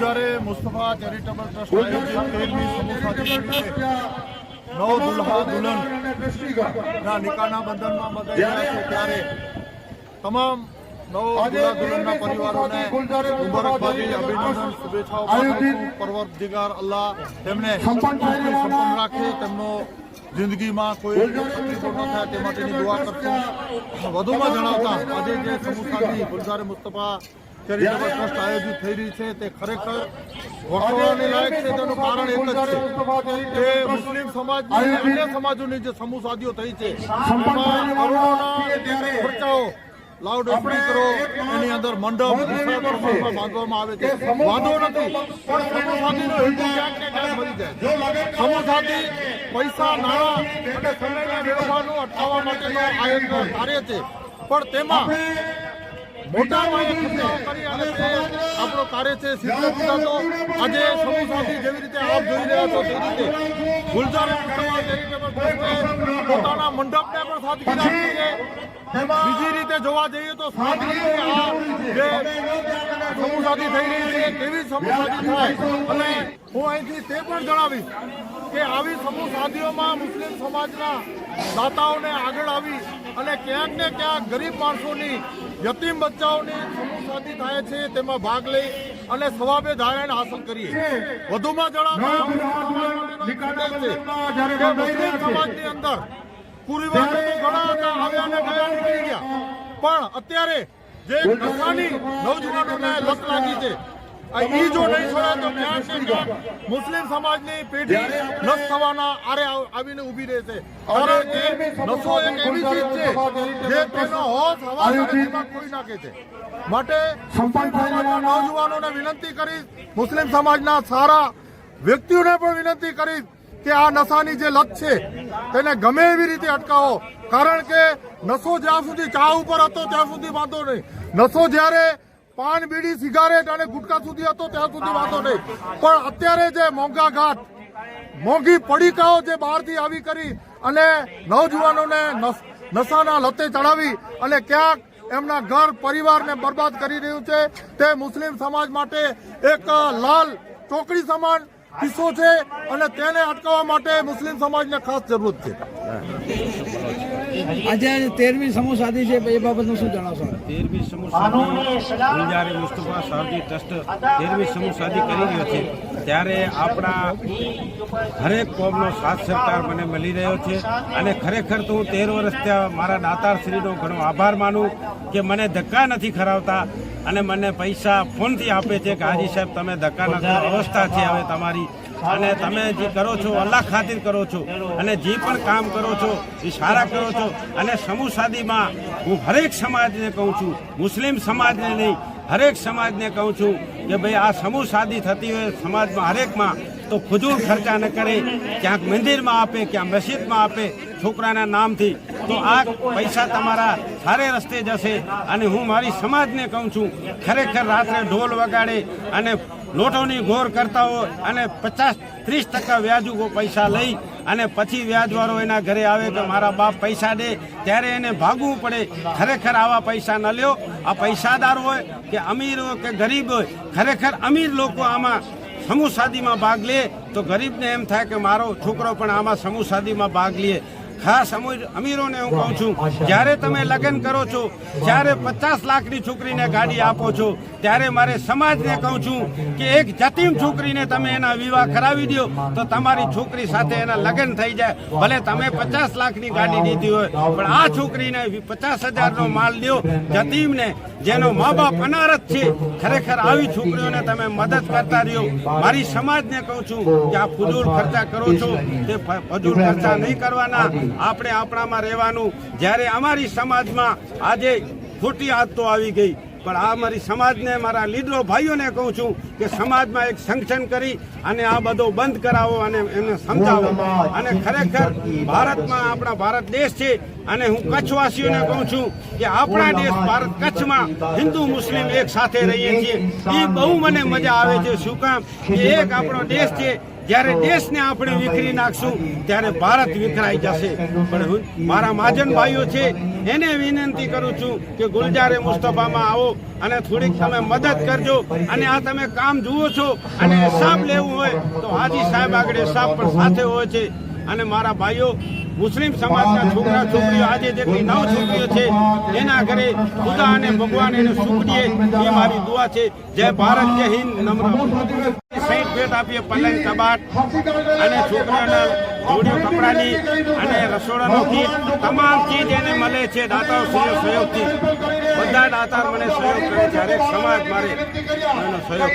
ગુલજારે Mustafa charitable trust આયોજિત સમૂહ સાથી નવ દુલ્હા દુલ્હન ના નિકાહના બંધનમાં બંધાઈ રહ્યા છે ત્યારે તમામ નવ દુલ્હા દુલ્હનના પરિવારોને મુબારકબાદી અભિનંદન શુભેચ્છાઓ પરવરદિગાર અલ્લાહ તેમને સંપન્ન રાખે તેમનો જિંદગીમાં કોઈ તકલીફો ન થાય તે માટેની દુઆ કરશું. વધુમાં જણાવતા આજે જે સમૂહ સાથી મુસ્તફા ચેરિટેબલ ટ્રસ્ટ આયોજિત થઈ રહી છે તે ખરેખર વખોળવાની લાયક છે તેનું કારણ એક જ છે. કે મુસ્લિમ સમાજની અન્ય સમાજોની જે સમૂહ સાદીઓ થઈ છે ખર્ચાઓ લાઉડ સ્પીકરો એની અંદર મંડપ બાંધવામાં આવે છે. વાંધો નથી. પણ સમૂહ સાદીનો હેતુ ક્યાંક ને ક્યાંક મળી જાય. સમૂહ સાદી પૈસા નાણાં અને સમયના વ્યવહારનું અટકાવવા માટેનો આયોજન કાર્ય છે. પણ તેમાં મોટા આપણો કાર્ય છે સિદ્ધ આજે સમૂહ સાથી જેવી રીતે આપ જોઈ રહ્યા છો તે રીતે ગુલજાર પોતાના મંડપને પણ સાદગી રાખી છે. બીજી રીતે જોવા જઈએ તો સાદગી આ જે સમૂહ સાથી થઈ રહી છે તેવી સમૂહ સાથી થાય? અને હું અહીંથી તે પણ જણાવીશ કે આવી સમૂહ સાદીઓમાં મુસ્લિમ સમાજના દાતાઓને આગળ આવી અને ક્યાંક ને ક્યાંક ગરીબ માણસોની યતીમ બચ્ચાઓની સમૂહ સાદી થાય છે તેમાં ભાગ લઈ અને સવાબે ધારણ હાંસલ કરીએ. વધુમાં જણાવવા સમાજની અંદર પૂર્વજો ઘણા હતા આવ્યા અને ગયા નીકળી ગયા. પણ અત્યારે જે નશાની નવજવાનોને લત લાગી છે ઈ જો નહીં છોડે તો ક્યાંક ને મુસ્લિમ સમાજની પેઢી નષ્ટ થવાના આરે આવ- આવીને ઊભી રહેશે કારણ કે નશો એક એવી ચીજ છે જે તેનો હોશ હવા દિમાગ ખોઈ નાખે છે. માટે સમાજના વિનંતી કરીશ મુસ્લિમ સમાજના સારા વ્યક્તિઓને પણ વિનંતી કરીશ કે આ નશાની જે લત છે તેને ગમે એવી રીતે અટકાવો. કારણ કે નશો જ્યાં સુધી ચા ઉપર હતો ત્યાં સુધી વાંધો નહીં. નશો જ્યારે પાન, બીડી, સિગારેટ અને ગુટકા સુધી હતો, ત્યાં સુધી વાંધો નહીં. પણ અત્યારે જે મોંઘા ઘાટ, મોંઘી પડીકાઓ જે બહારથી આવી કરી અને નવજુવાનોને નશ- નશાના લતે ચડાવી અને ક્યાંક એમના ઘર, પરિવારને બરબાદ કરી રહ્યું છે, તે મુસ્લિમ સમાજ માટે એક લાલ ચોકડી સમાન કિસ્સો છે અને તેને અટકાવવા માટે મુસ્લિમ સમાજને ખાસ જરૂર છે. આજે તેરમી સમૂહ સાધી છે એ બાબતનું શું જણાવશો તેરમી સમૂહ ગુલજારે મુસ્તફા સાહજી ટ્રસ્ટ તેરમી સમૂહ કરી રહ્યો છે. ત્યારે આપણા હરેક કોમનો સાથ સહકાર મને મળી રહ્યો છે. અને ખરેખર તો હું તેર વર્ષ ત્યાં મારા દાતારશ્રીનો ઘણો આભાર માનું કે મને ધક્કા નથી ખરાવતા અને મને પૈસા ફોનથી આપે છે કે હાજી સાહેબ તમે ધક્કા નથી અવસ્થા છે હવે તમારી અને તમે જે કરો છો, અલ્લાહ ખાतिर કરો છો, અને જે પણ કામ કરો છો એ સારા કરો છો, અને સમૂહ સાદીમાં હું હરેક સમાજને કહું છું, મુસ્લિમ સમાજને નહીં, હરેક સમાજને કહું છું કે ભાઈ આ સમૂહ સાદી થતી હોય સમાજમાં હરેકમાં, તો ફજૂલ ખર્ચા ન કરે, ક્યાંક મંદિરમાં આપે, ક્યાંક મસ્જિદમાં આપે, છોકરાના નામથી, તો આ પૈસા તમારા સારે રસ્તે જશે, અને હું મારી સમાજને કહું છું, ખરેખર રાત્રે ઢોલ વગાડે, અને લોટોની ઘોર કરતા હોય અને પચાસ, ત્રીસ ટકા વ્યાજુ પૈસા લઈ અને પછી વ્યાજવાળો એના ઘરે આવે કે મારા બાપ પૈસા દે, ત્યારે એને ભાગવું પડે. ખરેખર આવા પૈસા ન લ્યો. આ પૈસાદાર હોય કે અમીર હોય કે ગરીબ હોય, ખરેખર અમીર લોકો આમાં સમૂહ સાદીમાં ભાગ લે. તો ગરીબને એમ થાય કે મારો છોકરો પણ આમાં સમૂહ સાદીમાં ભાગ લે. ખાસ અમીર અમીરોને હું કહું છું, જ્યારે તમે લગ્ન કરો છો, જ્યારે પચાસ લાખની છોકરીને ગાડી આપો છો, ત્યારે મારે સમાજને કહું છું કે એક જતીમ છોકરીને તમે એના વિવાહ કરાવી દો, તો તમારી છોકરી સાથે એના લગ્ન થઈ જાય. ભલે તમે પચાસ લાખની ગાડી દીધી હોય, પણ આ છોકરીને પચાસ હજારનો માલ દો જતીમને, જેનો મા બાપ અનારત છે, ખરેખર આવી છોકરીઓને તમે મદદ કરતા રહ્યો. મારી સમાજને કહું છું કે આ ફુજૂલ ખર્ચા કરો છો, તે ફજૂર ખર્ચા નહીં કરવાના. આપણે આપણામાં રહેવાનું. જ્યારે અમારી સમાજમાં આજે ખોટી આદતો આવી ગઈ. પણ આ મારી સમાજને, મારા લીડરો ભાઈઓને કહું છું કે સમાજમાં એક સંગઠન કરી અને આ બધો બંધ કરાવો અને એને સમજાવો. અને ખરેખર ભારતમાં આપણા ભારત દેશ છે અને હું કચ્છવાસીઓને કહું છું કે આપણા દેશ ભારત કચ્છમાં હિન્દુ, મુસ્લિમ એક સાથે રહીએ છીએ. એ બહુ મને મજા આવે છે. શું કામ? એક આપણો દેશ છે જ્યારે દેશને આપણે વિખરી નાખશું ત્યારે ભારત વિખરાઈ જશે. પણ મારા મહાજન ભાઈઓ છે એને વિનંતી કરું છું કે ગુલજારે મુસ્તફામાં આવો અને થોડીક તમે મદદ કરજો અને આ તમે કામ જુઓ છો અને હિસાબ લેવું હોય તો હાજી સાહેબ આગળ હિસાબ પણ સાથે હોય છે. અને મારા ભાઈઓ મુસ્લિમ સમાજના છોકરા છોકરીઓ આજે જેટલી નવ છોકરીઓ છે એના ઘરે ખુદા અને ભગવાન એને સુખ દે એ મારી દુઆ છે. જય ભારત જય હિન્દ નમ્ર સાઈઠ આપીએ, પલંગ, કબાટ અને છોકરાના જોડીઓ કપડાની અને રસોડાનો કીટ તમામ ચીજ એને મળે છે દાતાઓ સહયોગ સહયોગથી. બધા દાતા મને સહયોગ કરે છે હરેક સમાજ મારે સહયોગ